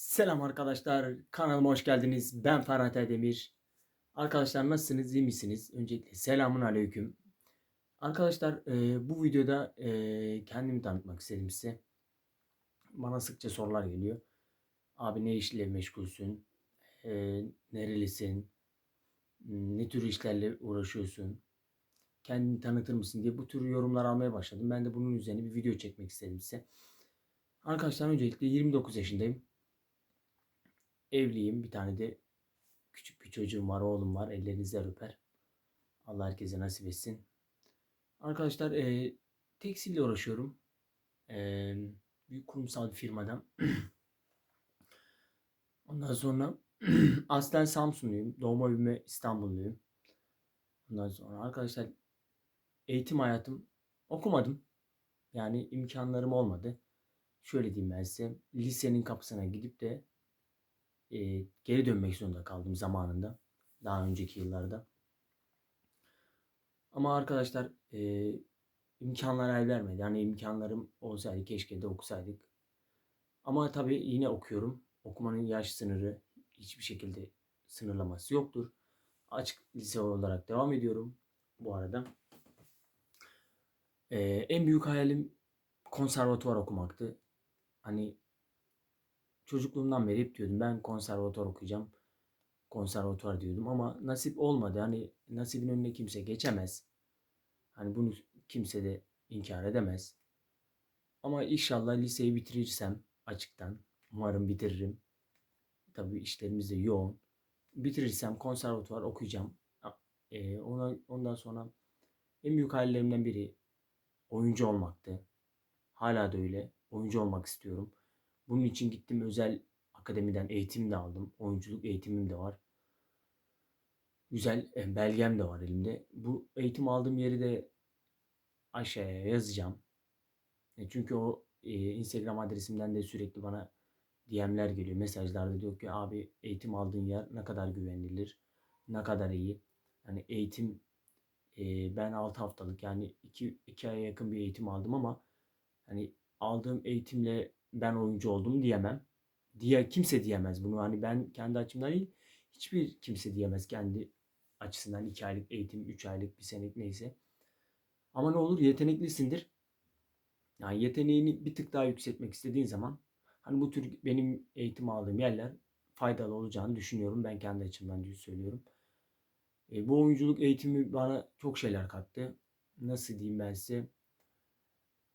Selam arkadaşlar, kanalıma hoş geldiniz. Ben Ferhat Aydemir. Arkadaşlar nasılsınız, iyi misiniz? Öncelikle selamun aleyküm. Arkadaşlar e, bu videoda e, kendimi tanıtmak istedim size. Bana sıkça sorular geliyor. Abi ne işle meşgulsün? E, nerelisin? Ne tür işlerle uğraşıyorsun? Kendini tanıtır mısın diye bu tür yorumlar almaya başladım. Ben de bunun üzerine bir video çekmek istedim size. Arkadaşlar öncelikle 29 yaşındayım. Evliyim. Bir tane de küçük bir çocuğum var, oğlum var. Ellerinizden öper. Allah herkese nasip etsin. Arkadaşlar e, tekstille uğraşıyorum. E, büyük kurumsal bir firmadan. Ondan sonra aslen Samsunluyum. Doğma büyüme İstanbulluyum. Ondan sonra arkadaşlar eğitim hayatım okumadım. Yani imkanlarım olmadı. Şöyle diyeyim ben size. Lisenin kapısına gidip de e, geri dönmek zorunda kaldım zamanında. Daha önceki yıllarda. Ama arkadaşlar e, imkanlar el vermedi. Yani imkanlarım olsaydı keşke de okusaydık. Ama tabii yine okuyorum. Okumanın yaş sınırı hiçbir şekilde sınırlaması yoktur. Açık lise olarak devam ediyorum bu arada. E, en büyük hayalim konservatuvar okumaktı. Hani çocukluğumdan beri hep diyordum ben konservatuvar okuyacağım. Konservatuvar diyordum ama nasip olmadı. Hani nasibin önüne kimse geçemez. Hani bunu kimse de inkar edemez. Ama inşallah liseyi bitirirsem açıktan umarım bitiririm. Tabii işlerimiz de yoğun. Bitirirsem konservatuvar okuyacağım. Ee, ona, ondan sonra en büyük hayallerimden biri oyuncu olmaktı. Hala da öyle. Oyuncu olmak istiyorum. Bunun için gittim özel akademiden eğitim de aldım. Oyunculuk eğitimim de var. Güzel e, belgem de var elimde. Bu eğitim aldığım yeri de aşağıya yazacağım. E, çünkü o e, Instagram adresimden de sürekli bana DM'ler geliyor. Mesajlarda diyor ki abi eğitim aldığın yer ne kadar güvenilir, ne kadar iyi. Yani eğitim ben 6 haftalık yani 2, 2 aya yakın bir eğitim aldım ama hani aldığım eğitimle ben oyuncu oldum diyemem. Diye kimse diyemez bunu. Hani ben kendi açımdan değil, hiçbir kimse diyemez kendi açısından 2 aylık eğitim, 3 aylık, bir senelik neyse. Ama ne olur yeteneklisindir. Yani yeteneğini bir tık daha yükseltmek istediğin zaman hani bu tür benim eğitim aldığım yerler faydalı olacağını düşünüyorum. Ben kendi açımdan söylüyorum. E, bu oyunculuk eğitimi bana çok şeyler kattı. Nasıl diyeyim ben size?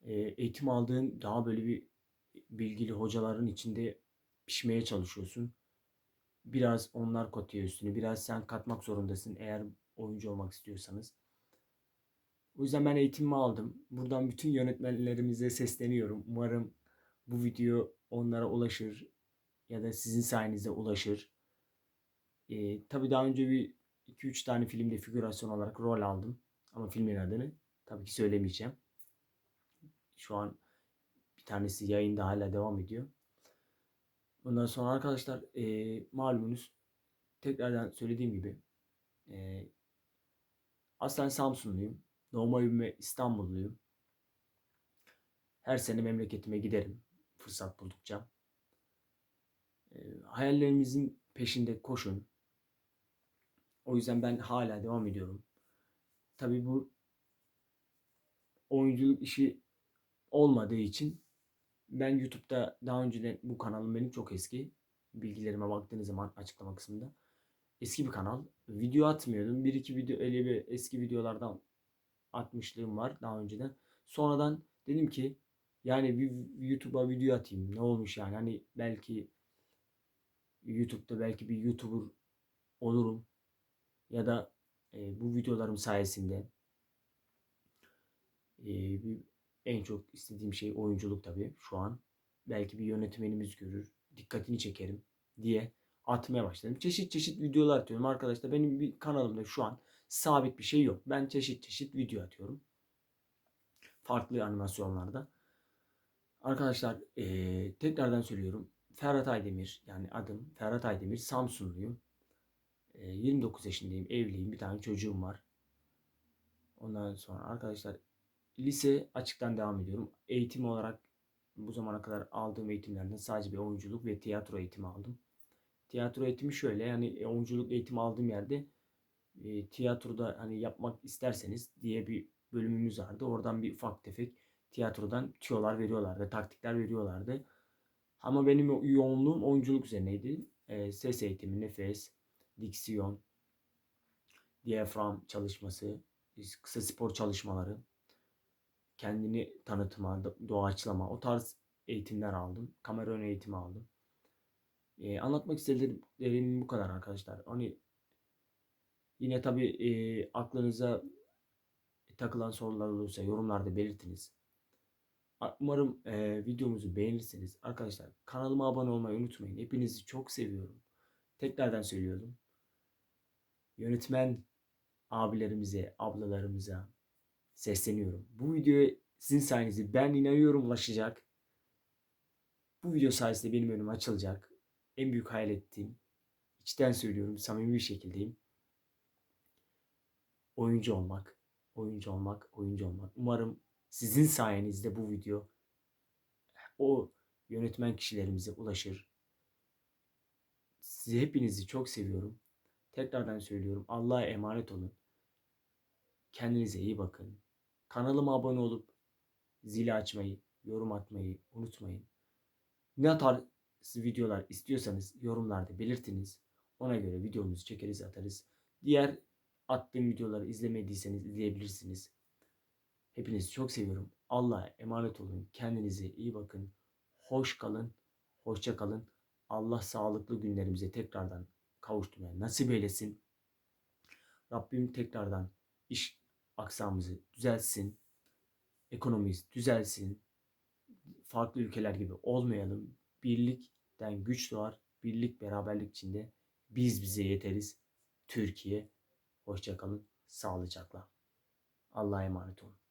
E, eğitim aldığın daha böyle bir bilgili hocaların içinde pişmeye çalışıyorsun. Biraz onlar katıyor üstünü. Biraz sen katmak zorundasın eğer oyuncu olmak istiyorsanız. O yüzden ben eğitimimi aldım. Buradan bütün yönetmenlerimize sesleniyorum. Umarım bu video onlara ulaşır ya da sizin sayenizde ulaşır. Ee, tabii daha önce bir 2-3 tane filmde figürasyon olarak rol aldım. Ama filmin adını tabii ki söylemeyeceğim. Şu an bir tanesi yayında hala devam ediyor. Ondan sonra arkadaşlar e, malumunuz tekrardan söylediğim gibi e, aslen Samsunluyum. Doğma büyüme İstanbulluyum. Her sene memleketime giderim fırsat buldukça. E, hayallerimizin peşinde koşun. O yüzden ben hala devam ediyorum. Tabii bu oyunculuk işi olmadığı için ben YouTube'da daha önceden bu kanalım benim çok eski. Bilgilerime baktığınız zaman açıklama kısmında. Eski bir kanal. Video atmıyordum. Bir iki video öyle bir eski videolardan atmışlığım var daha önceden. Sonradan dedim ki yani bir YouTube'a video atayım. Ne olmuş yani? Hani belki YouTube'da belki bir YouTuber olurum. Ya da e, bu videolarım sayesinde e, bir en çok istediğim şey oyunculuk tabii şu an. Belki bir yönetmenimiz görür, dikkatini çekerim diye atmaya başladım. Çeşit çeşit videolar atıyorum arkadaşlar. Benim bir kanalımda şu an sabit bir şey yok. Ben çeşit çeşit video atıyorum. Farklı animasyonlarda. Arkadaşlar ee, tekrardan söylüyorum. Ferhat Aydemir yani adım Ferhat Aydemir Samsunluyum. E, 29 yaşındayım, evliyim, bir tane çocuğum var. Ondan sonra arkadaşlar lise açıktan devam ediyorum. Eğitim olarak bu zamana kadar aldığım eğitimlerden sadece bir oyunculuk ve tiyatro eğitimi aldım. Tiyatro eğitimi şöyle yani e, oyunculuk eğitimi aldığım yerde e, tiyatroda hani yapmak isterseniz diye bir bölümümüz vardı. Oradan bir ufak tefek tiyatrodan tüyolar veriyorlardı, taktikler veriyorlardı. Ama benim yo- yoğunluğum oyunculuk üzerineydi. E, ses eğitimi, nefes, diksiyon, diyafram çalışması, kısa spor çalışmaları, kendini tanıtma, do- doğaçlama o tarz eğitimler aldım. Kamera ön eğitimi aldım. E, anlatmak istediklerim bu kadar arkadaşlar. Hani yine tabii e, aklınıza takılan sorular olursa yorumlarda belirtiniz. Umarım e, videomuzu beğenirsiniz. Arkadaşlar kanalıma abone olmayı unutmayın. Hepinizi çok seviyorum. Tekrardan söylüyorum. Yönetmen abilerimize, ablalarımıza sesleniyorum. Bu videoya sizin sayenizde ben inanıyorum ulaşacak. Bu video sayesinde benim önüm açılacak. En büyük hayal ettiğim, içten söylüyorum, samimi bir şekildeyim. Oyuncu olmak, oyuncu olmak, oyuncu olmak. Umarım sizin sayenizde bu video o yönetmen kişilerimize ulaşır. Sizi hepinizi çok seviyorum. Tekrardan söylüyorum. Allah'a emanet olun. Kendinize iyi bakın. Kanalıma abone olup zili açmayı, yorum atmayı unutmayın. Ne tarz videolar istiyorsanız yorumlarda belirtiniz. Ona göre videomuzu çekeriz atarız. Diğer attığım videoları izlemediyseniz izleyebilirsiniz. Hepinizi çok seviyorum. Allah'a emanet olun. Kendinize iyi bakın. Hoş kalın. Hoşça kalın. Allah sağlıklı günlerimize tekrardan kavuşturmaya nasip eylesin. Rabbim tekrardan iş aksamımızı düzelsin. Ekonomimiz düzelsin. Farklı ülkeler gibi olmayalım. Birlikten güç doğar. Birlik beraberlik içinde biz bize yeteriz. Türkiye. Hoşça kalın. Sağlıcakla. Allah'a emanet olun.